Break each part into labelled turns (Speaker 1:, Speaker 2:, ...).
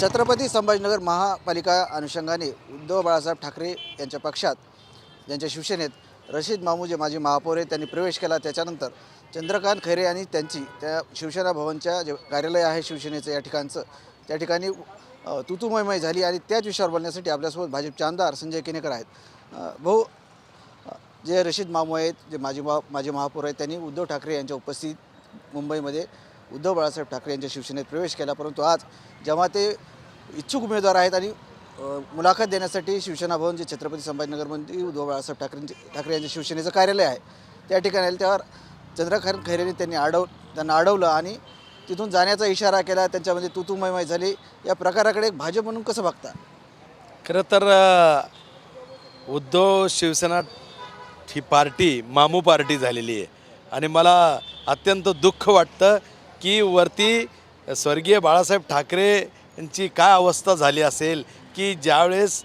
Speaker 1: छत्रपती संभाजीनगर महापालिका अनुषंगाने उद्धव बाळासाहेब ठाकरे यांच्या पक्षात ज्यांच्या शिवसेनेत रशीद मामू जे माजी महापौर आहेत त्यांनी प्रवेश केला. त्याच्यानंतर चंद्रकांत खैरे आणि त्यांची त्या शिवसेना भवनच्या जे कार्यालय आहे शिवसेनेचं या ठिकाणचं त्या ठिकाणी तुतुमयमय झाली आणि त्याच विषयावर बोलण्यासाठी आपल्यासोबत भाजपचे आमदार संजय केनेकर आहेत. भाऊ जे रशीद मामू आहेत जे माजी महा माजी महापौर आहेत त्यांनी उद्धव ठाकरे यांच्या उपस्थित मुंबईमध्ये उद्धव बाळासाहेब ठाकरे यांच्या शिवसेनेत प्रवेश केला परंतु आज जेव्हा ते इच्छुक उमेदवार आहेत आणि मुलाखत देण्यासाठी शिवसेना भवन जे छत्रपती संभाजीनगरमध्ये उद्धव बाळासाहेब ठाकरेंचे ठाकरे यांच्या शिवसेनेचं कार्यालय आहे त्या ठिकाणी आले त्यावर चंद्रकांत खैरेने त्यांनी अडव त्यांना अडवलं आणि तिथून जाण्याचा इशारा केला त्यांच्यामध्ये तुतुमयमय झाली. या प्रकाराकडे एक भाजप म्हणून कसं बघता?
Speaker 2: खरं तर उद्धव शिवसेना ही पार्टी मामू पार्टी झालेली आहे. आणि मला अत्यंत दुःख वाटतं की वरती स्वर्गीय बाळासाहेब ठाकरे यांची काय अवस्था झाली असेल की ज्यावेळेस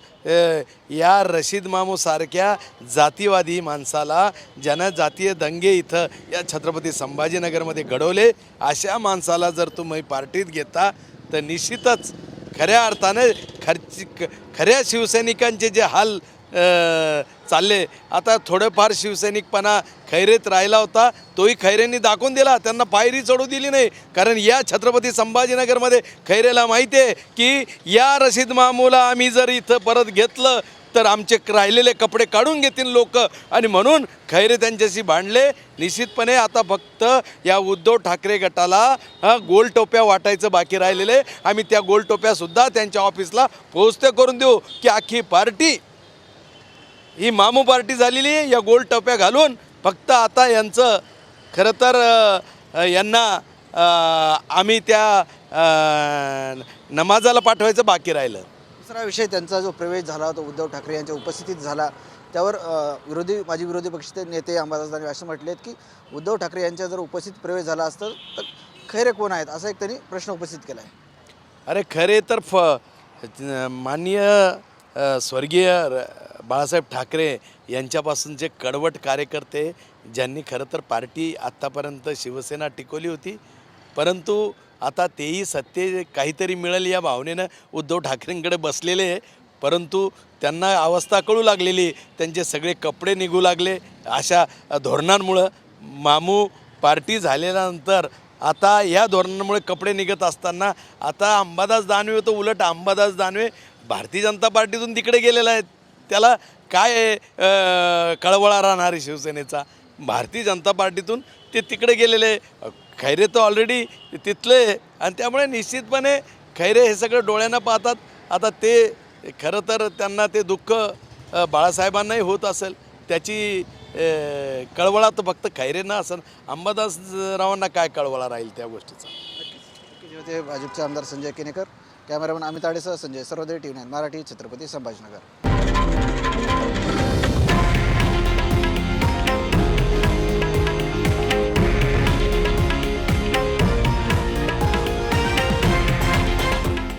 Speaker 2: या रशीद मामूसारख्या जातीवादी माणसाला ज्यानं जातीय दंगे इथं या छत्रपती संभाजीनगरमध्ये घडवले अशा माणसाला जर तुम्ही पार्टीत घेता तर निश्चितच खऱ्या अर्थाने खर्च खऱ्या शिवसैनिकांचे जे हाल चालले. आता थोडंफार शिवसैनिकपणा खैरेत राहिला होता तोही खैरेंनी दाखवून दिला. त्यांना पायरी चढू दिली नाही. कारण या छत्रपती संभाजीनगरमध्ये खैरेला माहिती आहे की या रशीद मामूला आम्ही जर इथं परत घेतलं तर आमचे राहिलेले कपडे काढून घेतील लोक. आणि म्हणून खैरे त्यांच्याशी भांडले. निश्चितपणे आता फक्त या उद्धव ठाकरे गटाला गोलटोप्या गोल टोप्या वाटायचं बाकी राहिलेले. आम्ही त्या गोलटोप्यासुद्धा त्यांच्या ऑफिसला पोहोचते करून देऊ की अख्खी पार्टी ही मामू पार्टी झालेली आहे या गोल टप्प्या घालून फक्त आता यांचं खरं तर यांना आम्ही त्या नमाजाला पाठवायचं बाकी राहिलं.
Speaker 1: दुसरा विषय त्यांचा जो प्रवेश झाला तो उद्धव ठाकरे यांच्या उपस्थितीत झाला त्यावर विरोधी माजी विरोधी पक्षाचे नेते अंबादास असं म्हटले की उद्धव ठाकरे यांच्या जर उपस्थित प्रवेश झाला असतं तर खैरे कोण आहेत असा एक त्यांनी प्रश्न उपस्थित केला आहे
Speaker 2: अरे खरे तर फ माननीय स्वर्गीय बाळासाहेब ठाकरे यांच्यापासून जे कडवट कार्यकर्ते ज्यांनी खरं तर पार्टी आत्तापर्यंत शिवसेना टिकवली होती परंतु आता तेही सत्ते काहीतरी मिळेल या भावनेनं उद्धव ठाकरेंकडे बसलेले आहे. परंतु त्यांना अवस्था कळू लागलेली त्यांचे सगळे कपडे निघू लागले अशा धोरणांमुळं. मामू पार्टी झाल्यानंतर आता या धोरणांमुळे कपडे निघत असताना आता अंबादास दानवे तो उलट अंबादास दानवे भारतीय जनता पार्टीतून तिकडे गेलेला आहे. त्याला काय कळवळा राहणार आहे शिवसेनेचा? भारतीय जनता पार्टीतून ते तिकडे गेलेले. खैरे तर ऑलरेडी तिथले आहे. आणि त्यामुळे निश्चितपणे खैरे हे सगळं डोळ्यानं पाहतात. आता ते खरं तर त्यांना ते दुःख बाळासाहेबांनाही होत असेल. त्याची कळवळा तर फक्त खैरेंना असेल. अंबादास रावांना काय कळवळा राहील त्या गोष्टीचा?
Speaker 1: होते भाजपचे आमदार संजय केनेकर कॅमेरामॅन अमित आडेसह Sanjay. Sarvade T nine Marathi Chhatrapati Sambhajinagar.